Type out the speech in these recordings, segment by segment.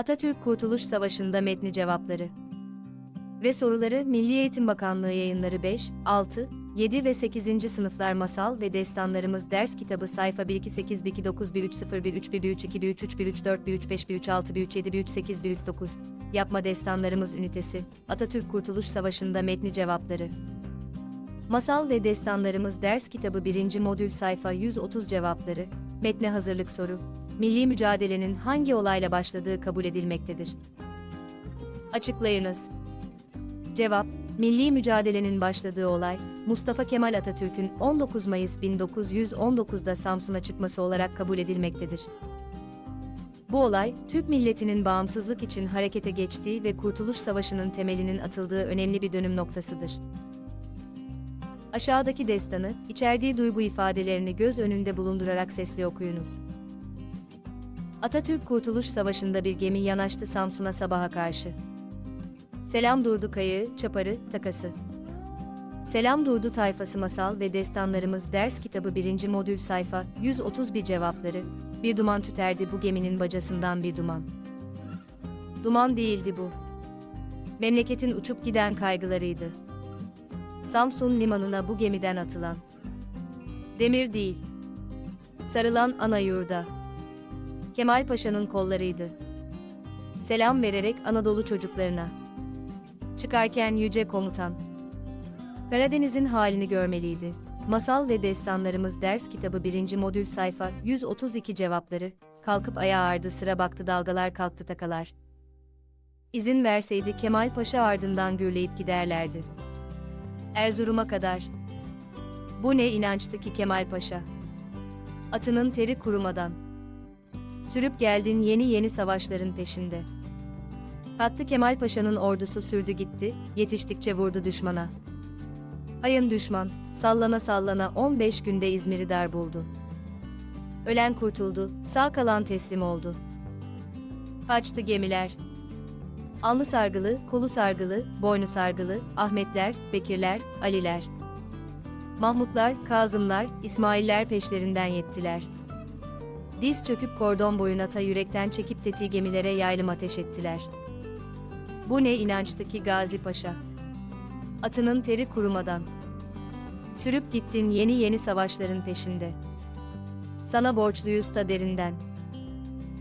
Atatürk Kurtuluş Savaşı'nda metni cevapları ve soruları Milli Eğitim Bakanlığı yayınları 5, 6, 7 ve 8. sınıflar masal ve destanlarımız ders kitabı sayfa 128 129 130 131 132 133 134 135 136 137 138 139 Yapma Destanlarımız Ünitesi Atatürk Kurtuluş Savaşı'nda metni cevapları Masal ve Destanlarımız ders kitabı 1. modül sayfa 130 cevapları Metne hazırlık soru Milli mücadelenin hangi olayla başladığı kabul edilmektedir? Açıklayınız. Cevap, milli mücadelenin başladığı olay, Mustafa Kemal Atatürk'ün 19 Mayıs 1919'da Samsun'a çıkması olarak kabul edilmektedir. Bu olay, Türk milletinin bağımsızlık için harekete geçtiği ve Kurtuluş Savaşı'nın temelinin atıldığı önemli bir dönüm noktasıdır. Aşağıdaki destanı, içerdiği duygu ifadelerini göz önünde bulundurarak sesli okuyunuz. Atatürk Kurtuluş Savaşı'nda bir gemi yanaştı Samsun'a sabaha karşı. Selam Durdu Kayığı, Çaparı, Takası. Selam Durdu Tayfası Masal ve Destanlarımız Ders Kitabı 1. Modül Sayfa 131 Cevapları Bir duman tüterdi bu geminin bacasından bir duman. Duman değildi bu. Memleketin uçup giden kaygılarıydı. Samsun limanına bu gemiden atılan. Demir değil. Sarılan ana yurda. Kemal Paşa'nın kollarıydı. Selam vererek Anadolu çocuklarına. Çıkarken yüce komutan. Karadeniz'in halini görmeliydi. Masal ve Destanlarımız ders kitabı 1. modül sayfa 132 cevapları. Kalkıp ayağa ağırdı sıra baktı dalgalar kalktı takalar. İzin verseydi Kemal Paşa ardından gürleyip giderlerdi. Erzurum'a kadar. Bu ne inançtı ki Kemal Paşa. Atının teri kurumadan. Sürüp geldin yeni yeni savaşların peşinde. Hattı Kemal Paşa'nın ordusu sürdü gitti, yetiştikçe vurdu düşmana. Hayın düşman, sallana sallana 15 günde İzmir'i dar buldu. Ölen kurtuldu, sağ kalan teslim oldu. Kaçtı gemiler. Alnı sargılı, kolu sargılı, boynu sargılı, Ahmetler, Bekirler, Aliler. Mahmutlar, Kazımlar, İsmailler peşlerinden yettiler. Diz çöküp kordon boyuna ta yürekten çekip tetiği gemilere yaylım ateş ettiler. Bu ne inançtı ki Gazi Paşa. Atının teri kurumadan. Sürüp gittin yeni yeni savaşların peşinde. Sana borçluyuz ta derinden.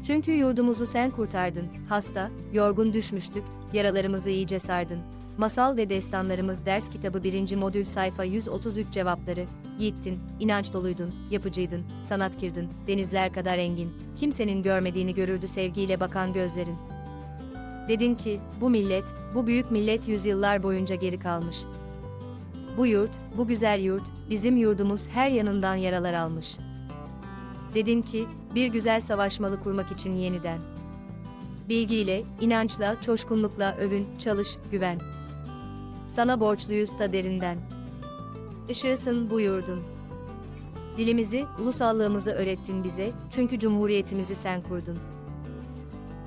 Çünkü yurdumuzu sen kurtardın, hasta, yorgun düşmüştük, yaralarımızı iyice sardın. Masal ve Destanlarımız Ders Kitabı 1. Modül Sayfa 133 Cevapları Yiğittin, inanç doluydun, yapıcıydın, sanatkırdın, denizler kadar engin, kimsenin görmediğini görürdü sevgiyle bakan gözlerin. Dedin ki, bu millet, bu büyük millet yüzyıllar boyunca geri kalmış. Bu yurt, bu güzel yurt, bizim yurdumuz her yanından yaralar almış. Dedin ki, bir güzel savaşmalı kurmak için yeniden. Bilgiyle, inançla, coşkunlukla övün, çalış, güven. Sana borçluyuz ta derinden. Işığısın bu yurdun. Dilimizi, ulusallığımızı öğrettin bize, çünkü cumhuriyetimizi sen kurdun.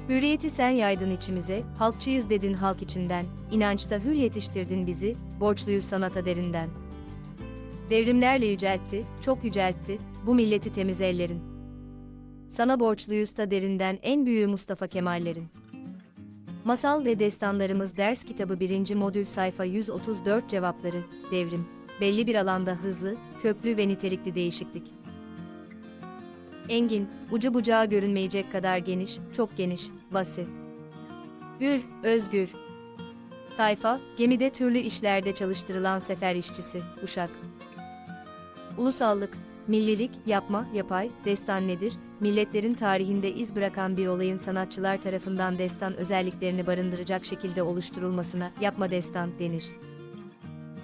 Hürriyeti sen yaydın içimize, halkçıyız dedin halk içinden, inançta hür yetiştirdin bizi, borçluyuz sanata derinden. Devrimlerle yüceltti, çok yüceltti, bu milleti temiz ellerin. Sana borçluyuz ta derinden en büyüğü Mustafa Kemallerin. Masal ve Destanlarımız Ders Kitabı 1. Modül Sayfa 134 Cevapları, Devrim, belli bir alanda hızlı, köklü ve nitelikli değişiklik. Engin, ucu bucağı görünmeyecek kadar geniş, çok geniş, vasi. Hür, özgür. Tayfa, gemide türlü işlerde çalıştırılan sefer işçisi, uşak. Ulusallık, millilik, yapma, yapay, destan nedir? Milletlerin tarihinde iz bırakan bir olayın sanatçılar tarafından destan özelliklerini barındıracak şekilde oluşturulmasına yapma destan denir.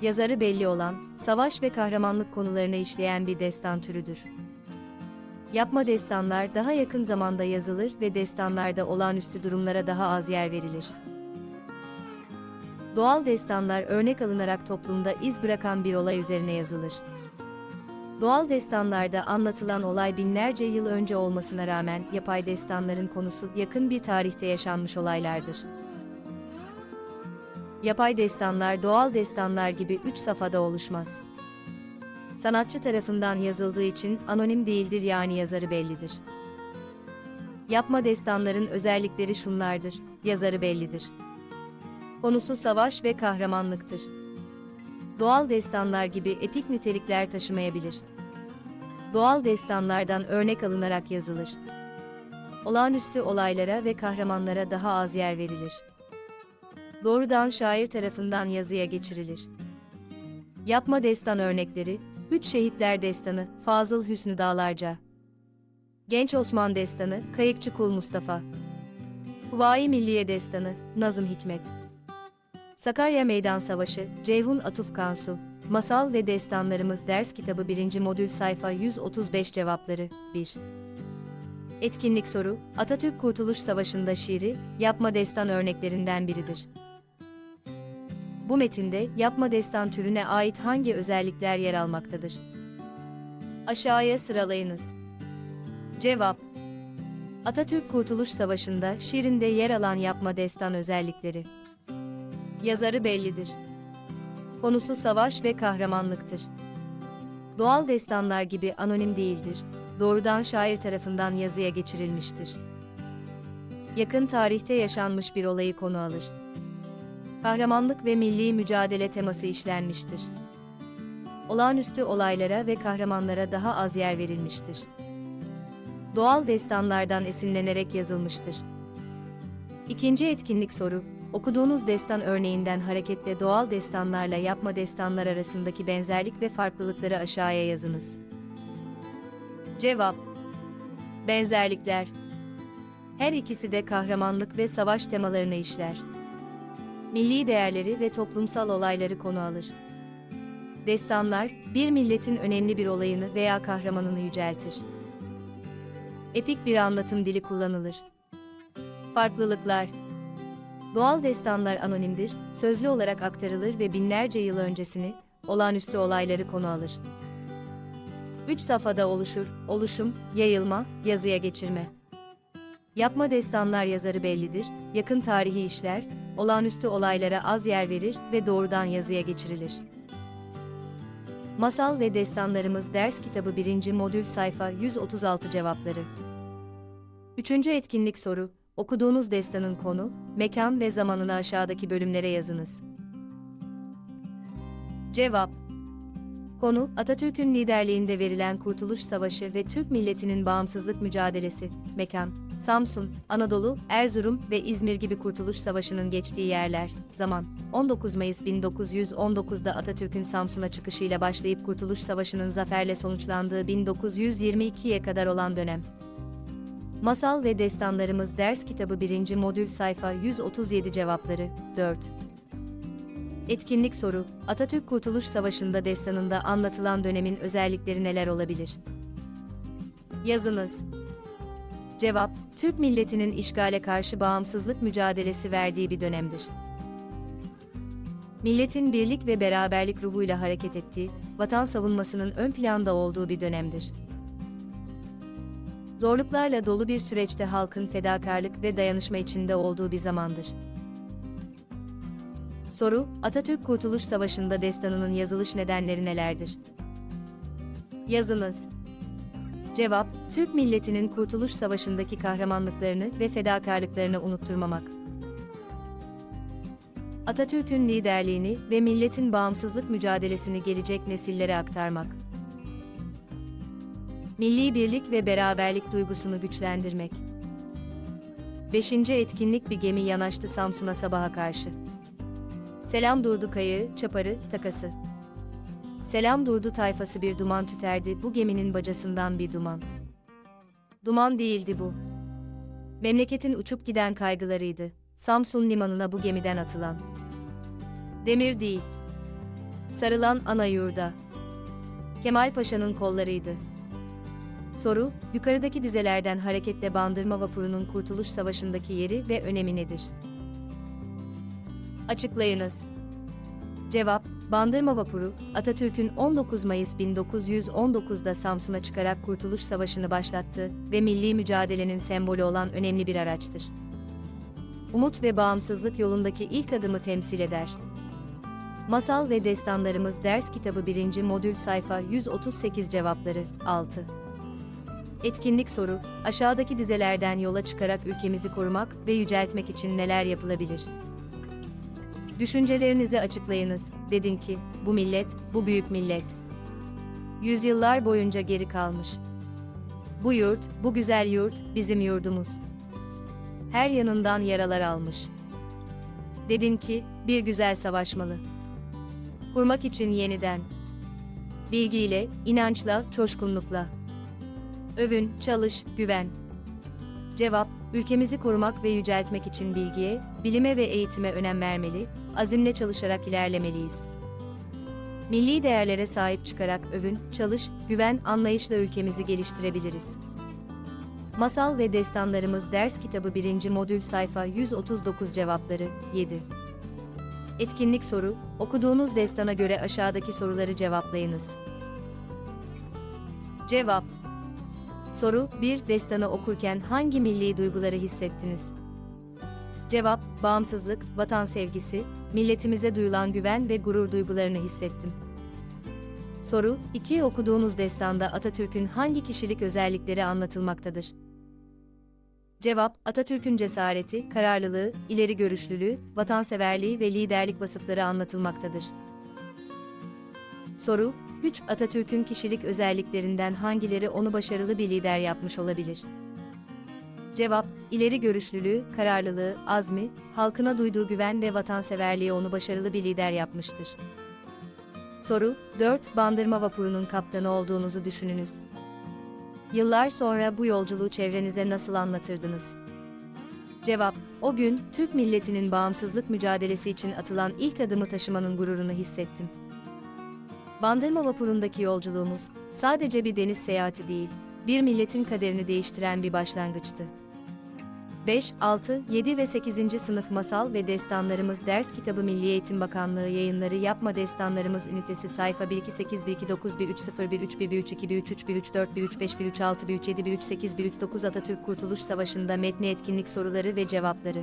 Yazarı belli olan, savaş ve kahramanlık konularını işleyen bir destan türüdür. Yapma destanlar daha yakın zamanda yazılır ve destanlarda olağanüstü durumlara daha az yer verilir. Doğal destanlar örnek alınarak toplumda iz bırakan bir olay üzerine yazılır. Doğal destanlarda anlatılan olay binlerce yıl önce olmasına rağmen yapay destanların konusu yakın bir tarihte yaşanmış olaylardır. Yapay destanlar doğal destanlar gibi üç safhada oluşmaz. Sanatçı tarafından yazıldığı için anonim değildir yani yazarı bellidir. Yapma destanların özellikleri şunlardır. Yazarı bellidir. Konusu savaş ve kahramanlıktır. Doğal destanlar gibi epik nitelikler taşımayabilir. Doğal destanlardan örnek alınarak yazılır. Olağanüstü olaylara ve kahramanlara daha az yer verilir. Doğrudan şair tarafından yazıya geçirilir. Yapma destan örnekleri, Üç Şehitler Destanı, Fazıl Hüsnü Dağlarca. Genç Osman Destanı, Kayıkçı Kul Mustafa. Huvayi Milliye Destanı, Nazım Hikmet. Sakarya Meydan Savaşı, Ceyhun Atuf Kansu. Masal ve Destanlarımız Ders Kitabı 1. Modül Sayfa 135 Cevapları 1. Etkinlik soru, Atatürk Kurtuluş Savaşı'nda şiiri, yapma destan örneklerinden biridir. Bu metinde yapma destan türüne ait hangi özellikler yer almaktadır? Aşağıya sıralayınız. Cevap Atatürk Kurtuluş Savaşı'nda şiirinde yer alan yapma destan özellikleri. Yazarı bellidir. Konusu savaş ve kahramanlıktır. Doğal destanlar gibi anonim değildir. Doğrudan şair tarafından yazıya geçirilmiştir. Yakın tarihte yaşanmış bir olayı konu alır. Kahramanlık ve milli mücadele teması işlenmiştir. Olağanüstü olaylara ve kahramanlara daha az yer verilmiştir. Doğal destanlardan esinlenerek yazılmıştır. İkinci etkinlik soru, okuduğunuz destan örneğinden hareketle doğal destanlarla yapma destanlar arasındaki benzerlik ve farklılıkları aşağıya yazınız. Cevap Benzerlikler Her ikisi de kahramanlık ve savaş temalarını işler. Milli değerleri ve toplumsal olayları konu alır. Destanlar, bir milletin önemli bir olayını veya kahramanını yüceltir. Epik bir anlatım dili kullanılır. Farklılıklar Doğal destanlar anonimdir, sözlü olarak aktarılır ve binlerce yıl öncesini, olağanüstü olayları konu alır. Üç safhada oluşur, oluşum, yayılma, yazıya geçirme. Yapma destanlar yazarı bellidir, yakın tarihi işler, olağanüstü olaylara az yer verir ve doğrudan yazıya geçirilir. Masal ve Destanlarımız Ders Kitabı 1. Modül Sayfa 136 Cevapları Üçüncü etkinlik soru, okuduğunuz destanın konu, mekan ve zamanını aşağıdaki bölümlere yazınız. Cevap Konu, Atatürk'ün liderliğinde verilen Kurtuluş Savaşı ve Türk milletinin bağımsızlık mücadelesi. Mekan, Samsun, Anadolu, Erzurum ve İzmir gibi Kurtuluş Savaşı'nın geçtiği yerler. Zaman, 19 Mayıs 1919'da Atatürk'ün Samsun'a çıkışıyla başlayıp Kurtuluş Savaşı'nın zaferle sonuçlandığı 1922'ye kadar olan dönem. Masal ve Destanlarımız Ders Kitabı 1. Modül Sayfa 137 Cevapları 4 Etkinlik soru, Atatürk Kurtuluş Savaşı'nda destanında anlatılan dönemin özellikleri neler olabilir? Yazınız. Cevap, Türk milletinin işgale karşı bağımsızlık mücadelesi verdiği bir dönemdir. Milletin birlik ve beraberlik ruhuyla hareket ettiği, vatan savunmasının ön planda olduğu bir dönemdir. Zorluklarla dolu bir süreçte halkın fedakarlık ve dayanışma içinde olduğu bir zamandır. Soru, Atatürk Kurtuluş Savaşı'nda destanının yazılış nedenleri nelerdir? Yazınız. Cevap, Türk milletinin Kurtuluş Savaşı'ndaki kahramanlıklarını ve fedakarlıklarını unutturmamak. Atatürk'ün liderliğini ve milletin bağımsızlık mücadelesini gelecek nesillere aktarmak. Milli birlik ve beraberlik duygusunu güçlendirmek. 5. etkinlik bir gemi yanaştı Samsun'a sabaha karşı. Selam durdu kayığı, çaparı, takası. Selam durdu tayfası bir duman tüterdi bu geminin bacasından bir duman. Duman değildi bu. Memleketin uçup giden kaygılarıydı. Samsun limanına bu gemiden atılan. Demir değil. Sarılan ana yurda. Kemal Paşa'nın kollarıydı. Soru, yukarıdaki dizelerden hareketle Bandırma Vapuru'nun Kurtuluş Savaşı'ndaki yeri ve önemi nedir? Açıklayınız. Cevap, Bandırma Vapuru, Atatürk'ün 19 Mayıs 1919'da Samsun'a çıkarak Kurtuluş Savaşı'nı başlattı ve milli mücadelenin sembolü olan önemli bir araçtır. Umut ve bağımsızlık yolundaki ilk adımı temsil eder. Masal ve Destanlarımız Ders Kitabı 1. Modül Sayfa 138 Cevapları 6 Etkinlik soru, aşağıdaki dizelerden yola çıkarak ülkemizi korumak ve yüceltmek için neler yapılabilir? Düşüncelerinizi açıklayınız. Dedin ki, bu millet, bu büyük millet. Yüzyıllar boyunca geri kalmış. Bu yurt, bu güzel yurt, bizim yurdumuz. Her yanından yaralar almış. Dedin ki, bir güzel savaşmalı. Kurmak için yeniden. Bilgiyle, inançla, coşkunlukla. Övün, çalış, güven. Cevap, ülkemizi korumak ve yüceltmek için bilgiye, bilime ve eğitime önem vermeli, azimle çalışarak ilerlemeliyiz. Milli değerlere sahip çıkarak övün, çalış, güven anlayışla ülkemizi geliştirebiliriz. Masal ve Destanlarımız Ders Kitabı 1. Modül Sayfa 139 Cevapları 7 Etkinlik soru, okuduğunuz destana göre aşağıdaki soruları cevaplayınız. Cevap Soru 1. Destanı okurken hangi milli duyguları hissettiniz? Cevap, bağımsızlık, vatan sevgisi, milletimize duyulan güven ve gurur duygularını hissettim. Soru 2. Okuduğunuz destanda Atatürk'ün hangi kişilik özellikleri anlatılmaktadır? Cevap, Atatürk'ün cesareti, kararlılığı, ileri görüşlülüğü, vatanseverliği ve liderlik vasıfları anlatılmaktadır. Soru 3. Atatürk'ün kişilik özelliklerinden hangileri onu başarılı bir lider yapmış olabilir? Cevap, ileri görüşlülüğü, kararlılığı, azmi, halkına duyduğu güven ve vatanseverliği onu başarılı bir lider yapmıştır. Soru 4. Bandırma vapurunun kaptanı olduğunuzu düşününüz. Yıllar sonra bu yolculuğu çevrenize nasıl anlatırdınız? Cevap, o gün Türk milletinin bağımsızlık mücadelesi için atılan ilk adımı taşımanın gururunu hissettim. Bandırma vapurundaki yolculuğumuz sadece bir deniz seyahati değil, bir milletin kaderini değiştiren bir başlangıçtı. 5, 6, 7 ve 8. sınıf masal ve destanlarımız ders kitabı Milli Eğitim Bakanlığı yayınları yapma destanlarımız ünitesi sayfa 128 129 130 131 132 133 134 135 136 137 138 139 Atatürk Kurtuluş Savaşı'nda metni etkinlik soruları ve cevapları